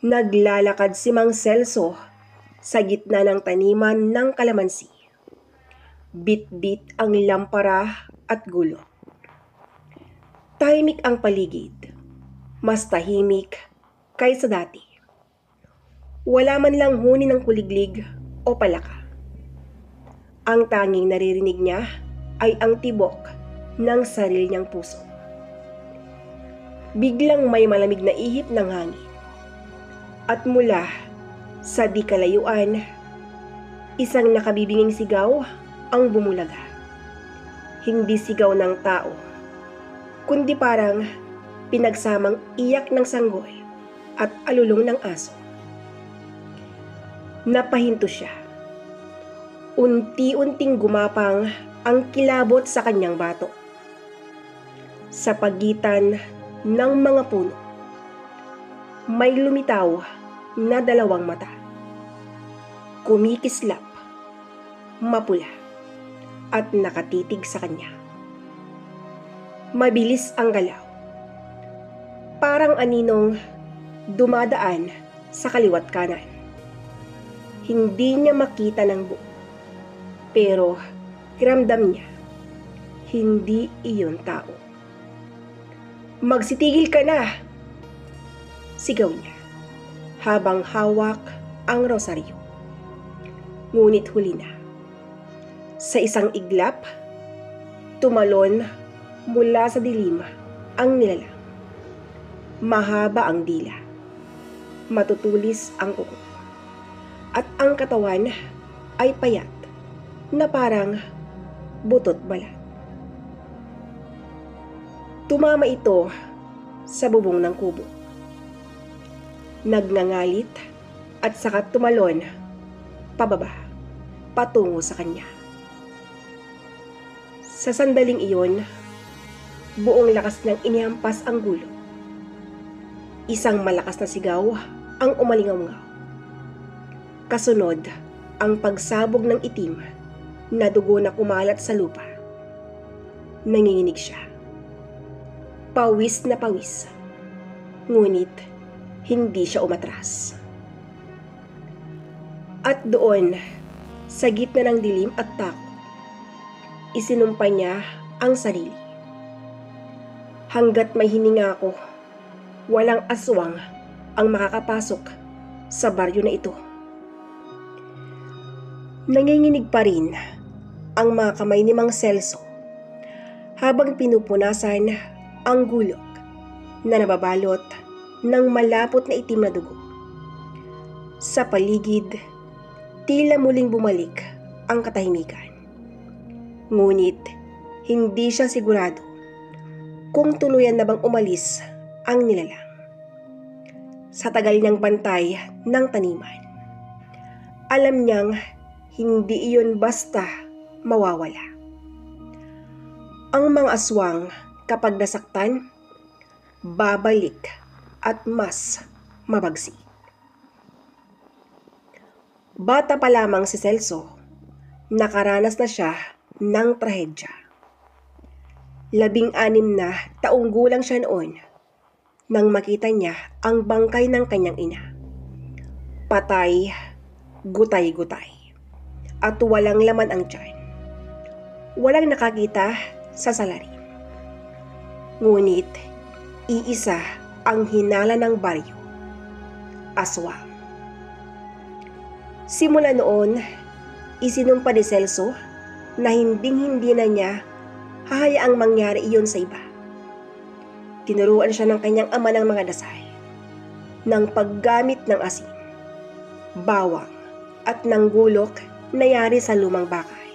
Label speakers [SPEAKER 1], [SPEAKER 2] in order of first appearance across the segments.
[SPEAKER 1] Naglalakad si Mang Celso sa gitna ng taniman ng kalamansi. Bit-bit ang lampara at gulo. Tahimik ang paligid. Mas tahimik kaysa dati. Wala man lang huni ng kuliglig o palaka. Ang tanging naririnig niya ay ang tibok ng sarili niyang puso. Biglang may malamig na ihip ng hangin. At mula sa di kalayuan, isang nakabibinging sigaw ang bumulaga. Hindi sigaw ng tao, kundi parang pinagsamang iyak ng sanggol at alulong ng aso. Napahinto siya. Unti-unting gumapang ang kilabot sa kanyang bato. Sa pagitan ng mga puno, may lumitaw na dalawang mata. Kumikislap, mapula, at nakatitig sa kanya. Mabilis ang galaw. Parang aninong dumadaan sa kaliwat kanan. Hindi niya makita ng buo. Pero kiramdam niya, hindi iyon tao. Magsitigil ka na! Sigaw niya habang hawak ang rosaryo. Ngunit huli na. Sa isang iglap, tumalon mula sa dilim ang nilalang. Mahaba ang dila. Matutulis ang kuko. At ang katawan ay payat na parang butot balat. Tumama ito sa bubong ng kubo nagngangalit at saka tumalon pababa patungo sa kanya. Sa sandaling iyon, buong lakas ng inihampas ang gulo. Isang malakas na sigaw ang umalingaw Kasunod, ang pagsabog ng itim na dugo na kumalat sa lupa. Nanginginig siya. Pawis na pawis. Ngunit, hindi siya umatras. At doon, sa gitna ng dilim at takot, isinumpa niya ang sarili. Hanggat may hininga ako, walang aswang ang makakapasok sa baryo na ito. Nanginginig pa rin ang mga kamay ni Mang Celso habang pinupunasan ang gulok na nababalot ng malapot na itim na dugo. Sa paligid, tila muling bumalik ang katahimikan. Ngunit, hindi siya sigurado kung tuluyan na bang umalis ang nilalang. Sa tagal niyang bantay ng taniman, alam niyang hindi iyon basta mawawala. Ang mga aswang kapag nasaktan, babalik at mas mabagsik. Bata pa lamang si Celso, nakaranas na siya ng trahedya. Labing-anim na taong gulang siya noon nang makita niya ang bangkay ng kanyang ina. Patay, gutay-gutay, at walang laman ang tiyan. Walang nakakita sa salarin. Ngunit, iisa ang hinala ng baryo. Aswang. Simula noon, isinumpa ni Celso na hinding-hindi na niya hahayaang mangyari iyon sa iba. Tinuruan siya ng kanyang ama ng mga dasal, ng paggamit ng asin, bawang, at ng gulok na yari sa lumang bakay.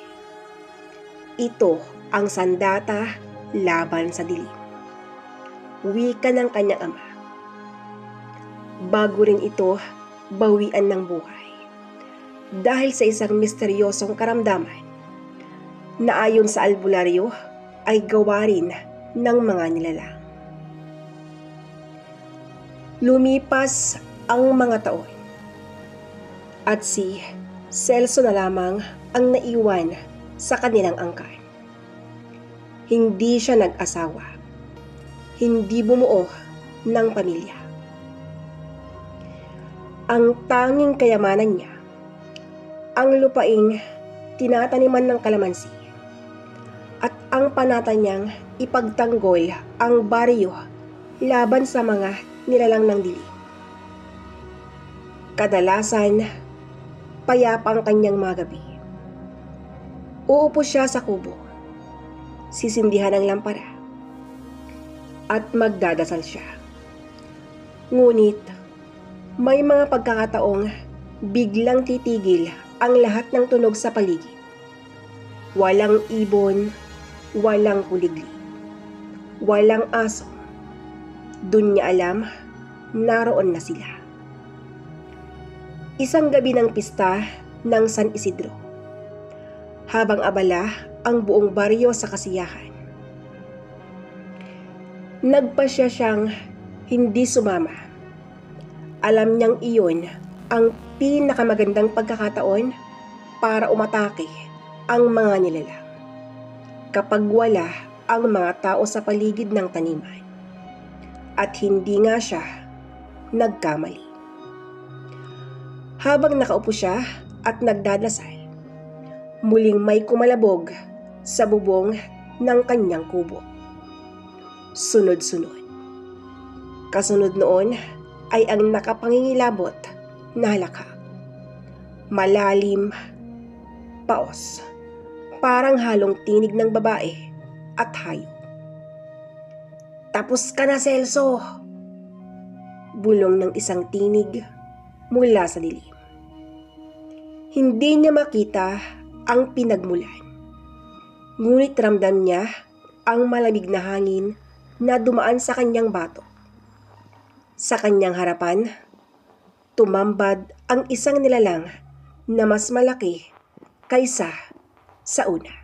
[SPEAKER 1] Ito ang sandata laban sa dilim wika ng kanyang ama. Bago rin ito bawian ng buhay. Dahil sa isang misteryosong karamdaman na ayon sa albularyo ay gawa rin ng mga nilalang. Lumipas ang mga taon at si Celso na lamang ang naiwan sa kanilang angkan. Hindi siya nag-asawa hindi bumuo ng pamilya. Ang tanging kayamanan niya, ang lupaing tinataniman ng kalamansi, at ang panata niyang ipagtanggol ang baryo laban sa mga nilalang ng dilim. Kadalasan, payapa ang kanyang mga. Uupo siya sa kubo, sisindihan ang lampara, at magdadasal siya. Ngunit, may mga pagkakataong biglang titigil ang lahat ng tunog sa paligid. Walang ibon, walang kuligli, walang aso. Doon niya alam, naroon na sila. Isang gabi ng pista ng San Isidro. Habang abala ang buong baryo sa kasiyahan. Nagpasya siyang hindi sumama. Alam niyang iyon ang pinakamagandang pagkakataon para umatake ang mga nilalang. Kapag wala ang mga tao sa paligid ng taniman. At hindi nga siya nagkamali. Habang nakaupo siya at nagdadasal, muling may kumalabog sa bubong ng kanyang kubo. Sunod-sunod. Kasunod noon ay ang nakapangingilabot na halaka. Malalim, paos, parang halong tinig ng babae at hayop. Tapos ka na, Celso! Bulong ng isang tinig mula sa dilim. Hindi niya makita ang pinagmulan. Ngunit ramdam niya ang malamig na hangin na dumaan sa kanyang bato. Sa kanyang harapan, tumambad ang isang nilalang na mas malaki kaysa sa una.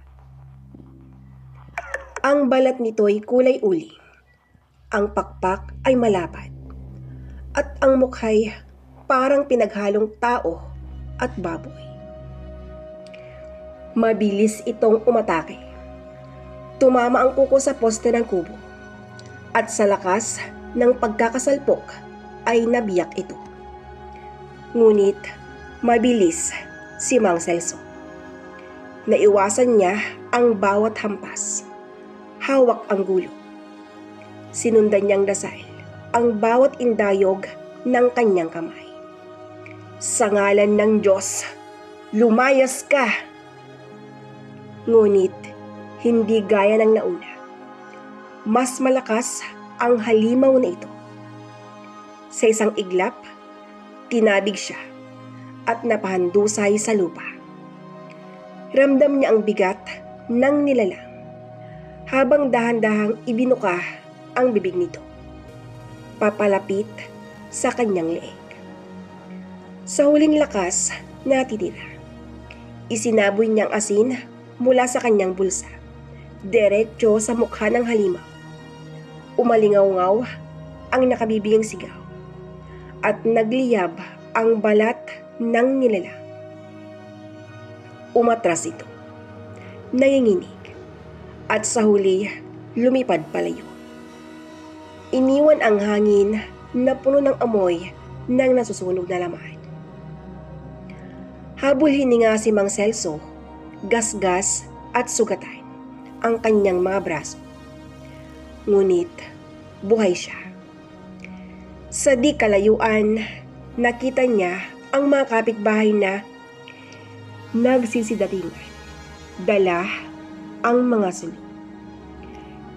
[SPEAKER 1] Ang balat nito'y kulay uli. Ang pakpak ay malapad. At ang mukha'y parang pinaghalong tao at baboy. Mabilis itong umatake. Tumama ang kuko sa poste ng kubo. At sa lakas ng pagkakasalpok ay nabiyak ito. Ngunit mabilis si Mang Celso. Naiwasan niya ang bawat hampas. Hawak ang gulo. Sinundan niyang dasal ang bawat indayog ng kanyang kamay. Sa ngalan ng Diyos, lumayas ka! Ngunit, hindi gaya ng nauna. Mas malakas ang halimaw na ito. Sa isang iglap, tinabig siya at napahandusay sa lupa. Ramdam niya ang bigat ng nilalang habang dahan-dahang ibinuka ang bibig nito. Papalapit sa kanyang leeg. Sa huling lakas na titira, isinaboy niyang asin mula sa kanyang bulsa, diretso sa mukha ng halimaw. Umalingaw-ngaw ang nakabibigang sigaw at nagliyab ang balat ng nilalang. Umatras ito, nanginginig, at sa huli lumipad palayo. Iniwan ang hangin na puno ng amoy ng nasusunog na laman. Habol hininga si Mang Celso, gasgas at sugatan ang kanyang mga braso. Ngunit buhay siya. Sa di kalayuan, nakita niya ang mga kapitbahay na nagsisidatingan. Dala ang mga sulok.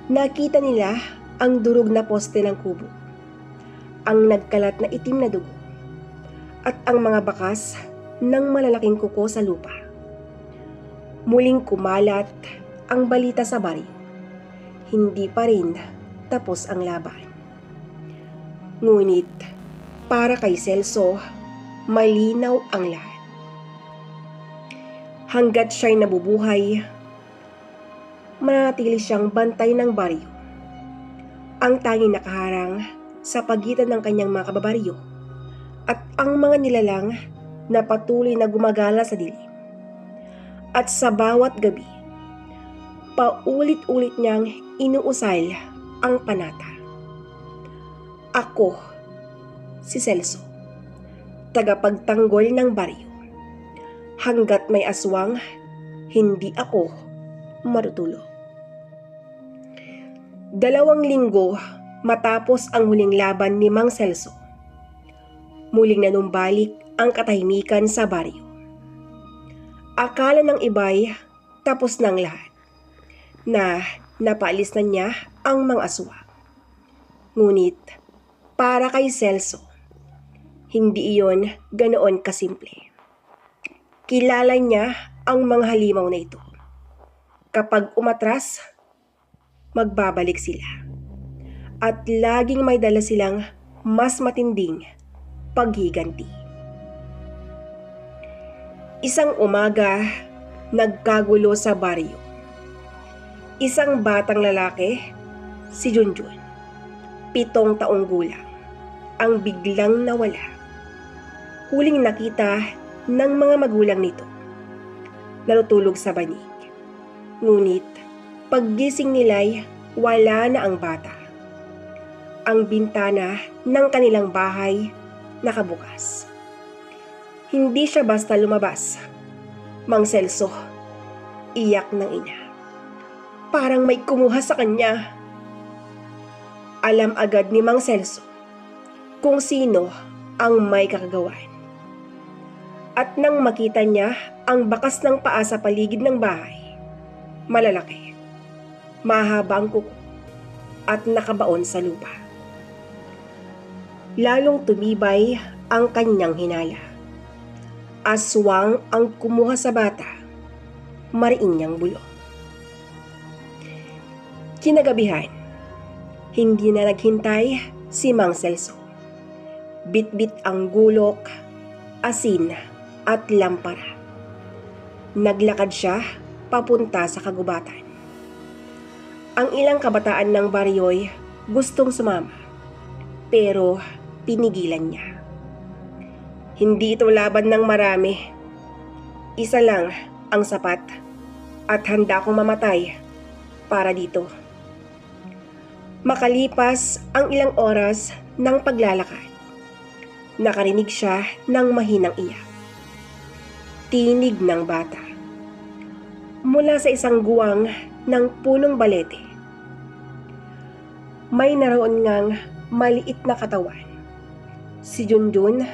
[SPEAKER 1] Nakita nila ang durog na poste ng kubo, ang nagkalat na itim na dugo, at ang mga bakas ng malalaking kuko sa lupa. Muling kumalat ang balita sa baryo. Hindi pa rin tapos ang laban. Ngunit, para kay Celso, malinaw ang lahat. Hanggat siya'y nabubuhay, manatili siyang bantay ng baryo. Ang tanging nakaharang sa pagitan ng kanyang mga kababaryo at ang mga nilalang na patuloy na gumagala sa dilim. At sa bawat gabi, paulit-ulit niyang inuusal ang panata. Ako, si Celso, tagapagtanggol ng baryo. Hanggat may aswang, hindi ako marutulog. Dalawang linggo matapos ang huling laban ni Mang Celso, muling nanumbalik ang katahimikan sa baryo. Akala ng iba'y tapos ng lahat na napaalis na niya ang mga aswang. Ngunit para kay Celso, hindi iyon ganoon kasimple. Kilala niya ang mga halimaw na ito. Kapag umatras, magbabalik sila. At laging may dala silang mas matinding paghiganti. Isang umaga, nagkagulo sa baryo. Isang batang lalaki, si Junjun, pitong taong gulang, ang biglang nawala. Huling nakita ng mga magulang nito. Natutulog sa banig. Ngunit, paggising nila'y wala na ang bata. Ang bintana ng kanilang bahay nakabukas. Hindi siya basta lumabas. Mang Celso, iyak ng ina. Parang may kumuha sa kanya. Alam agad ni Mang Celso kung sino ang may kakagawan. At nang makita niya ang bakas ng paa sa paligid ng bahay, malalaki, mahaba ang kuko, at nakabaon sa lupa. Lalong tumibay ang kanyang hinala. Aswang ang kumuha sa bata, mariin niyang bulo. Kinagabihan, hindi na naghintay si Mang Celso. Bit-bit ang gulok, asin at lampara. Naglakad siya papunta sa kagubatan. Ang ilang kabataan ng baryo'y gustong sumama, pero pinigilan niya. Hindi ito laban ng marami. Isa lang ang sapat at handa akong mamatay para dito. Makalipas ang ilang oras ng paglalakad, nakarinig siya ng mahinang iyak. Tinig ng bata. Mula sa isang guwang ng punong balete. May naroon ngang maliit na katawan. Si Junjun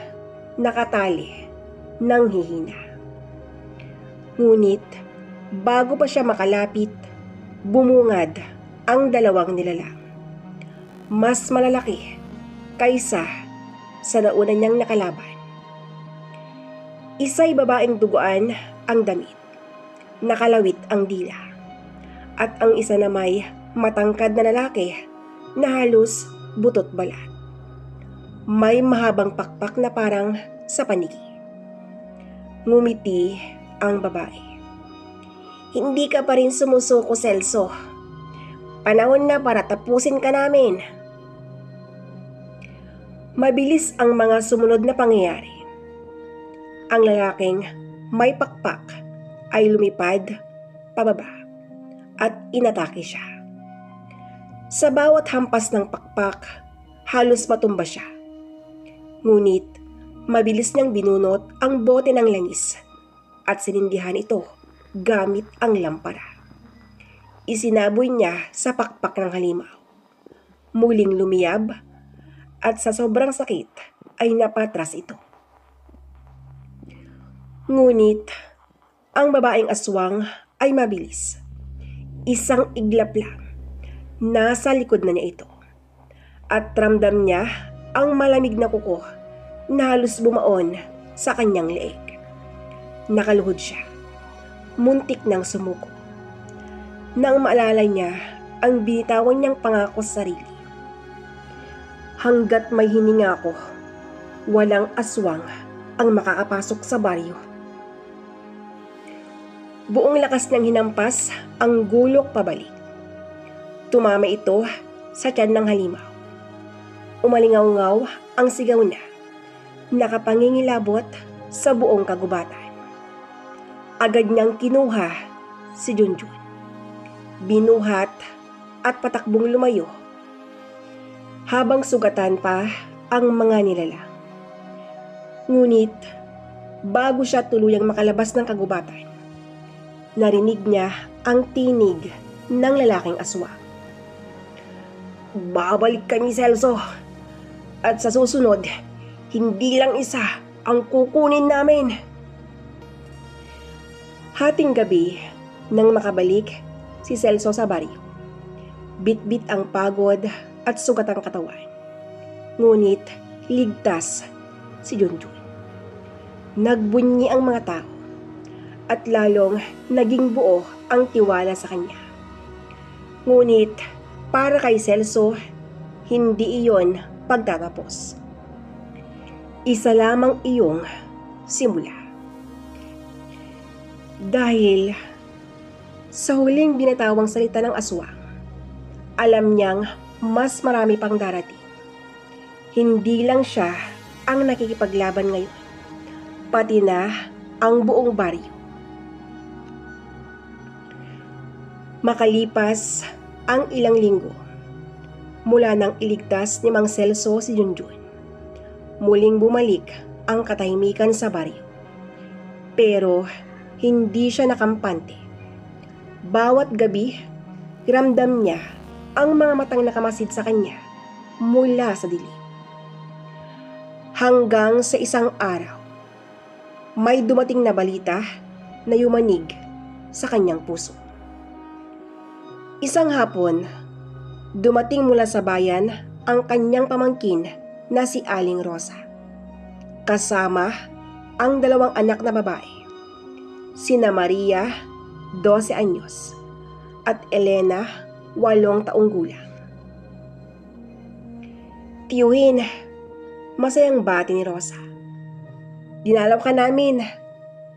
[SPEAKER 1] nakatali ng hihina. Ngunit bago pa siya makalapit, bumungad ang dalawang nilalang. Mas malalaki kaysa sa nauna niyang nakalaban. Isa'y babaeng duguan ang damit, nakalawit ang dila, at ang isa na may matangkad na lalaki na halos butot balat. May mahabang pakpak na parang sa panigi. Ngumiti ang babae. Hindi ka pa rin sumusuko, Celso. Panahon na para tapusin ka namin. Mabilis ang mga sumunod na pangyayari. Ang lalaking may pakpak ay lumipad pababa at inatake siya. Sa bawat hampas ng pakpak, halos matumba siya. Ngunit, mabilis niyang binunot ang bote ng langis at sinindihan ito gamit ang lampara. Isinaboy niya sa pakpak ng halimaw. Muling lumiyab at sa sobrang sakit ay napatras ito. Ngunit, ang babaeng aswang ay mabilis. Isang iglap lang. Nasa likod na niya ito. At ramdam niya ang malamig na kuko na halos bumaon sa kanyang leeg. Nakaluhod siya. Muntik nang sumuko. Nang maalala niya ang binitawan niyang pangako sa sarili. Hanggat may hininga ako, walang aswang ang makakapasok sa baryo. Buong lakas ng hinampas ang gulok pabalik. Tumama ito sa tiyan ng halimaw. Umalingaw-ngaw ang sigaw na, nakapangingilabot sa buong kagubatan. Agad niyang kinuha si Junjun. Binuhat at patakbong lumayo habang sugatan pa ang mga nilalang. Ngunit, bago siya tuluyang makalabas ng kagubatan, narinig niya ang tinig ng lalaking aswang. Babalik kami, Celso. At sa susunod, hindi lang isa ang kukunin namin. Hating gabi, nang makabalik si Celso sa baryo. Bit-bit ang pagod at sugat ang katawan. Ngunit ligtas si Junjun. Nagbunyi ang mga tao at lalong naging buo ang tiwala sa kanya. Ngunit para kay Celso, hindi iyon pagtatapos. Isa lamang iyong simula. Dahil sa huling binatawang salita ng aswang, alam niyang mas marami pang darating. Hindi lang siya ang nakikipaglaban ngayon, pati na ang buong baryo. Makalipas ang ilang linggo, mula nang iligtas ni Mang Celso si Junjun, muling bumalik ang katahimikan sa baryo. Pero hindi siya nakampante. Bawat gabi, ramdam niya ang mga matang nakamasid sa kanya mula sa dilim. Hanggang sa isang araw, may dumating na balita na yumanig sa kanyang puso. Isang hapon, dumating mula sa bayan ang kanyang pamangkin na si Aling Rosa. Kasama ang dalawang anak na babae, sina Maria, 12 anyos, at Elena, 8 taong gulang. Tiyuhin, masayang bati ni Rosa. Dinalaw ka namin.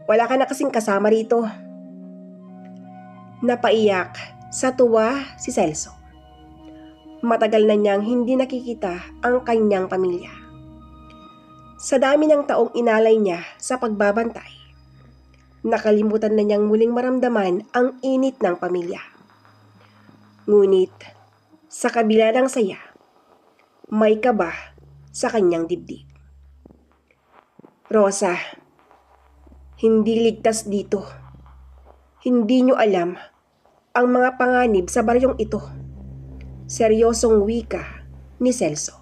[SPEAKER 1] Wala ka na kasing kasama rito. Napaiyak sa tuwa si Celso. Matagal na niyang hindi nakikita ang kanyang pamilya. Sa dami ng taong inalay niya sa pagbabantay, nakalimutan na niyang muling maramdaman ang init ng pamilya. Ngunit, sa kabila ng saya, may kaba sa kanyang dibdib. Rosa, hindi ligtas dito. Hindi niyo alam ang mga panganib sa baryong ito. Seryosong wika ni Celso.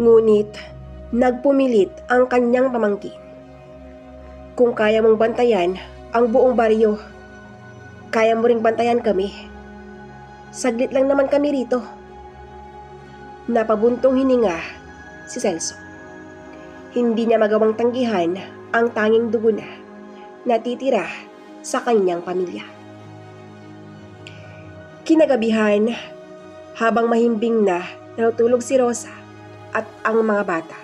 [SPEAKER 1] Ngunit, nagpumilit ang kanyang pamangkin. Kung kaya mong bantayan ang buong baryo, kaya mo ring bantayan kami. Saglit lang naman kami rito. Napabuntong hininga si Celso. Hindi niya magawang tanggihan ang tanging dugo na natitira sa kanyang pamilya. Kinagabihan, habang mahimbing na natutulog si Rosa at ang mga bata,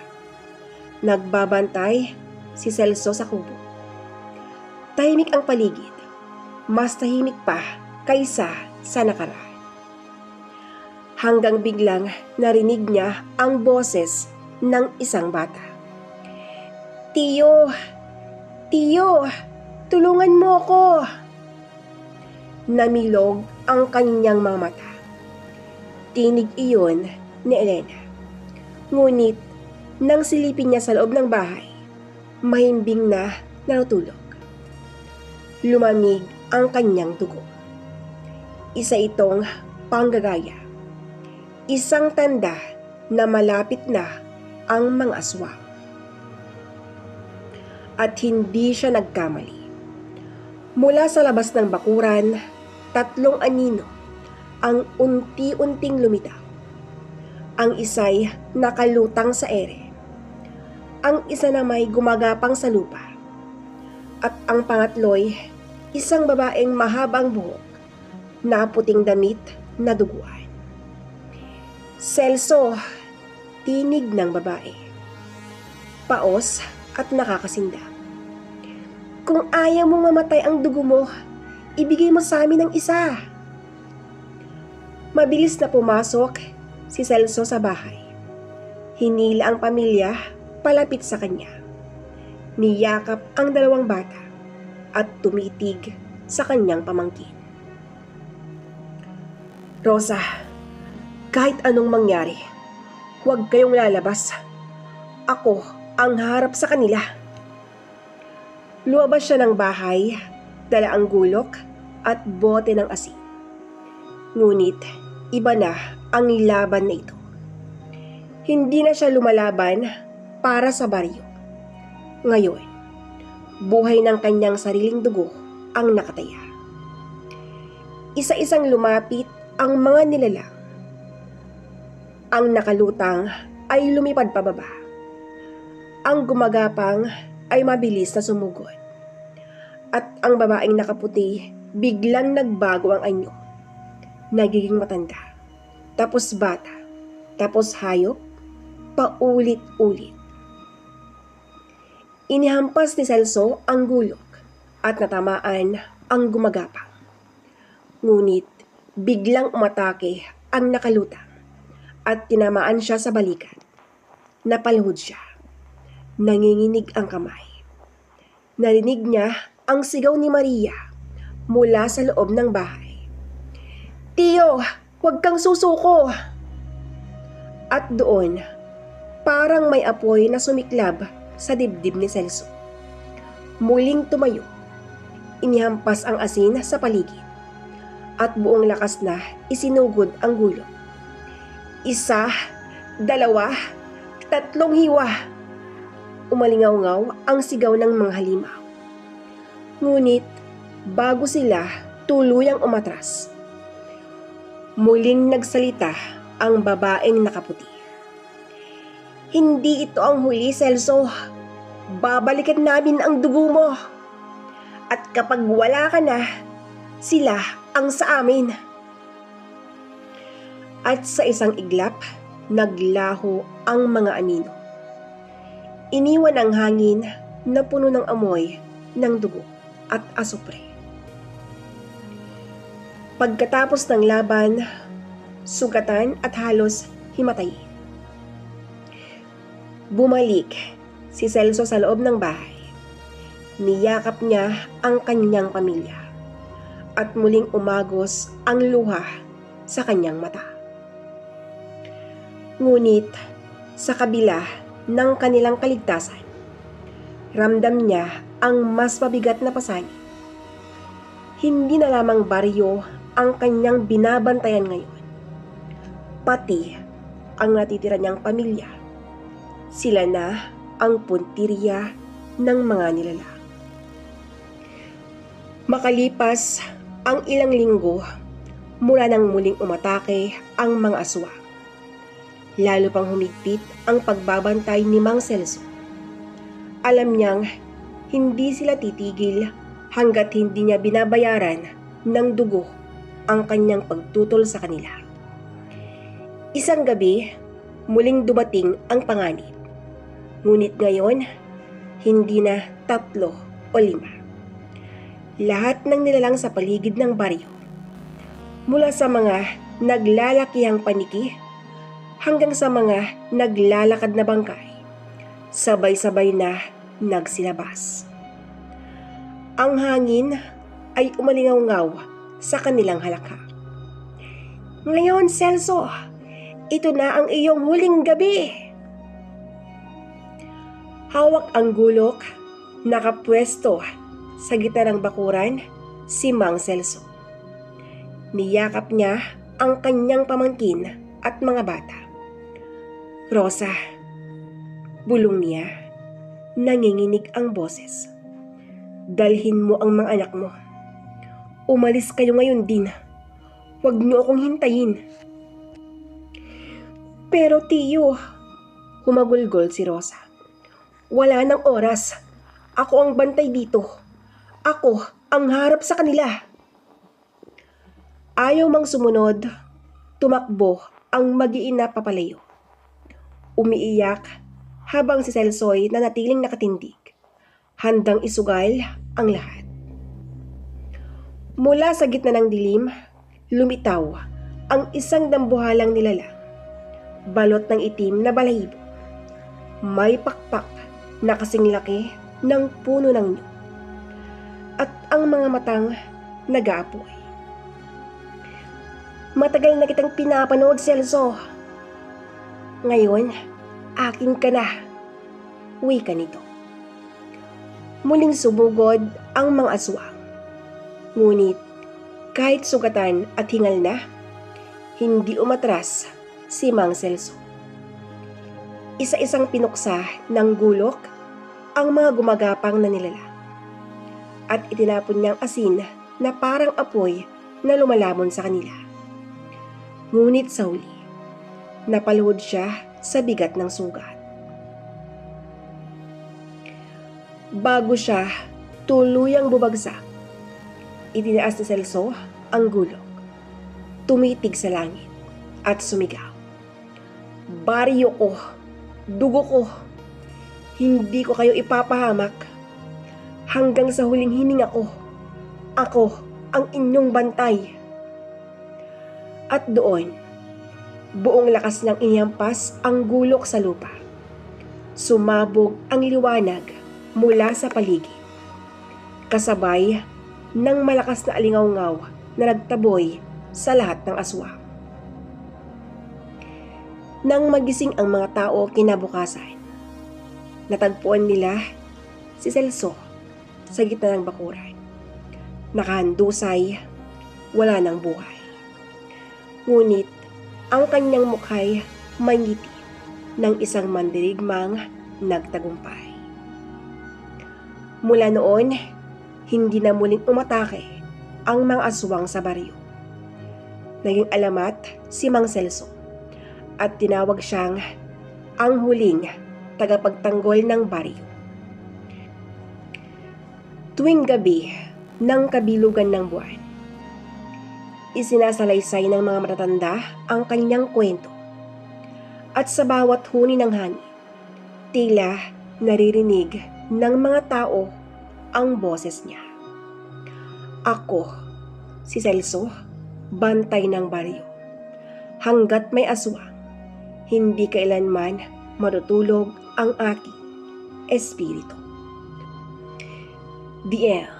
[SPEAKER 1] nagbabantay si Celso sa kubo. Tahimik ang paligid, mas tahimik pa kaysa sa nakaraan. Hanggang biglang narinig niya ang boses ng isang bata. Tiyo! Tiyo! Tulungan mo ako! Namilog ang kanyang mga mata. Tinig iyon ni Elena. Ngunit, nang silipin niya sa loob ng bahay, mahimbing na natulog. Lumamig ang kanyang dugo. Isa itong panggagaya. Isang tanda na malapit na ang mga aswang. At hindi siya nagkamali. Mula sa labas ng bakuran, tatlong anino ang unti-unting lumitaw. Ang isa'y nakalutang sa ere. Ang isa na may gumagapang sa lupa. At ang pangatlo'y isang babaeng mahabang buhok na puting damit na duguan. Celso, tinig ng babae. Paos at nakakasindak. Kung ayaw mong mamatay ang dugo mo, ibigay mo sa amin ng isa. Mabilis na pumasok si Celso sa bahay. Hinila ang pamilya palapit sa kanya. Niyakap ang dalawang bata at tumitig sa kanyang pamangkin. Rosa, kahit anong mangyari, huwag kayong lalabas. ako ang harap sa kanila. Luwabas siya ng bahay, dala ang gulok at bote ng asin. Ngunit iba na ang laban na ito. Hindi na siya lumalaban para sa baryo. Ngayon, buhay ng kanyang sariling dugo ang nakataya. Isa-isang lumapit ang mga nilalang. Ang nakalutang ay lumipad pababa. Ang gumagapang ay mabilis na sumugod. At ang babaeng nakaputi biglang nagbago ang anyo. Nagiging matanda. Tapos bata. Tapos hayop. Paulit-ulit. Inihampas ni Celso ang gulok at natamaan ang gumagapang. Ngunit biglang umatake ang nakalutang at tinamaan siya sa balikat. Napaluhod siya. Nanginginig ang kamay. Narinig niya ang sigaw ni Maria mula sa loob ng bahay. Tiyo, huwag kang susuko! At doon, parang may apoy na sumiklab sa dibdib ni Celso. Muling tumayo. Inihampas ang asin sa paligid. At buong lakas na isinugod ang gulo. Isa, dalawa, tatlong hiwa. Umalingaw-ngaw ang sigaw ng mga halimaw. Ngunit, bago sila tuluyang umatras, muling nagsalita ang babaeng nakaputi. Hindi ito ang huli, Celso. Babalikan namin ang dugo mo. At kapag wala ka na, sila ang sa amin. At sa isang iglap, naglaho ang mga anino. Iniwan ang hangin na puno ng amoy ng dugo at asupre. Pagkatapos ng laban, sugatan at halos himatayin. Bumalik si Celso sa loob ng bahay. Niyakap niya ang kanyang pamilya at muling umagos ang luha sa kanyang mata. Ngunit sa kabila ng kanilang kaligtasan, ramdam niya ang mas mabigat na pasanin. Hindi na lamang baryo ang kanyang binabantayan ngayon. Pati ang natitira niyang pamilya. Sila na ang puntirya ng mga nilalang. Makalipas ang ilang linggo mula nang muling umatake ang mga aswang. Lalo pang humigpit ang pagbabantay ni Mang Celso. Alam niyang hindi sila titigil hanggat hindi niya binabayaran ng dugo ang kanyang pagtutol sa kanila. Isang gabi, muling dumating ang panganib. Ngunit ngayon, hindi na tatlo o lima. Lahat ng nilalang sa paligid ng baryo. Mula sa mga naglalakihang paniki hanggang sa mga naglalakad na bangkay. Sabay-sabay na nagsilabas. Ang hangin ay umalingaw-ngaw sa kanilang halaka. Ngayon, Celso, ito na ang iyong huling gabi. Hawak ang gulok, nakapwesto sa gitna ng bakuran, si Mang Celso. Niyakap niya ang kanyang pamangkin at mga bata. Rosa, bulong niya, nanginginig ang boses. Dalhin mo ang mga anak mo. Umalis kayo ngayon din. Huwag niyo akong hintayin. Pero tiyo, humagulgol si Rosa. Wala nang oras. Ako ang bantay dito. Ako ang harap sa kanila. Ayaw mang sumunod, tumakbo ang mag-iina papalayo. Umiiyak habang si Celsoy na natiling nakatindig. Handang isugal ang lahat. Mula sa gitna ng dilim, lumitaw ang isang dambuhalang nilalang. Balot ng itim na balahibo. May pakpak na kasing laki ng puno ng nyug. At ang mga matang nag-aapoy. Matagal na kitang pinapanood, Celso. Ngayon, akin ka na. wika nito. Muling sumugod ang mga aswang. Ngunit kahit sugatan at hingal na, hindi umatras si Mang Celso. Isa-isang pinuksa ng gulok ang mga gumagapang na nilalang at itinapon niyang asin na parang apoy na lumalamon sa kanila. Ngunit sa huli, napaluhod siya sa bigat ng sugat. Bago siya tuluyang bubagsak, itinaas ni Celso ang gulok. Tumitig sa langit at sumigaw. Baryo ko, dugo ko, hindi ko kayo ipapahamak hanggang sa huling hininga ko. Ako ang inyong bantay. At doon, buong lakas ng iniyampas ang gulok sa lupa. Sumabog ang liwanag mula sa paligid. Kasabay ng malakas na alingaw-ngaw na nagtaboy sa lahat ng aswang. Nang magising ang mga tao kinabukasan, natagpuan nila si Celso sa gitna ng bakuran. Nakahandusay, wala ng buhay. Ngunit ang kanyang mukha'y mangiti ng isang mandirigmang nagtagumpay. Mula noon, hindi na muling umatake ang mga aswang sa baryo. Naging alamat si Mang Celso at tinawag siyang ang huling tagapagtanggol ng baryo. Tuwing gabi ng kabilugan ng buwan, isinasalaysay ng mga matatanda ang kanyang kwento. At sa bawat huni ng hani, tila naririnig ng mga tao ang boses niya. Ako, si Celso, bantay ng baryo. Hanggat may aswang, hindi kailanman matutulog ang aking espiritu. The end.